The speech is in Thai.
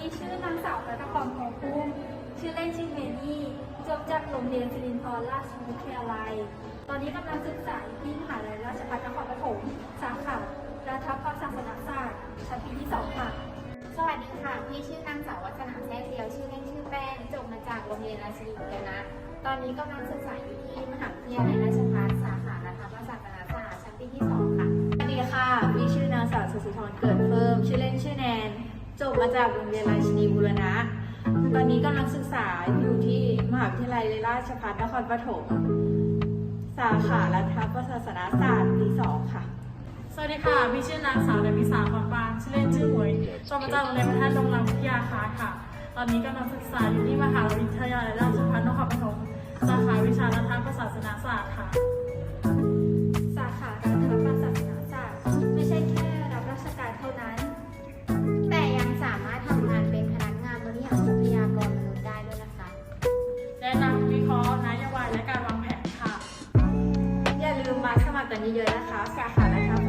พี่ชื่อนางสาวรัตพรโพพุ่มชื่อเล่นชื่อเมนี่จบจากโรงเรียนสิรินทรราชวิทยาลัย ตอนนี้กำลังศึกษาอยู่ที่มหาลัยราชภัฏนครปฐมสาขารัฐพรศาสนศาสตร์ชั้นปีที่สองค่ะ สวัสดีค่ะ พี่ชื่อนางสาววัฒนาแท้เดียว ชื่อเล่นชื่อแป้งจบมาจากโรงเรียนราชินีบุรณะตอนนี้กำลังศึกษาอยู่ที่มหาวิทยาลัยราชภัฏสา จบมาจากโรงเรียนราชินีบุรณะ ตอนนี้กำลังศึกษาอยู่ที่มหาวิทยาลัยราชภัฏนครปฐม สาขารัฐประศาสนศาสตร์ปีสองค่ะ สวัสดีค่ะ มีชื่อนางสาวเดมิสาพรปานชื่อเล่นชื่อหวยจบมาจากโรงเรียนพระธาตุดงรังวิทยาคารค่ะ ตอนนี้กำลังศึกษาอยู่ที่มหาวิทยาลัยราชภัฏ กันเยอะๆนะคะ สาขานะคะ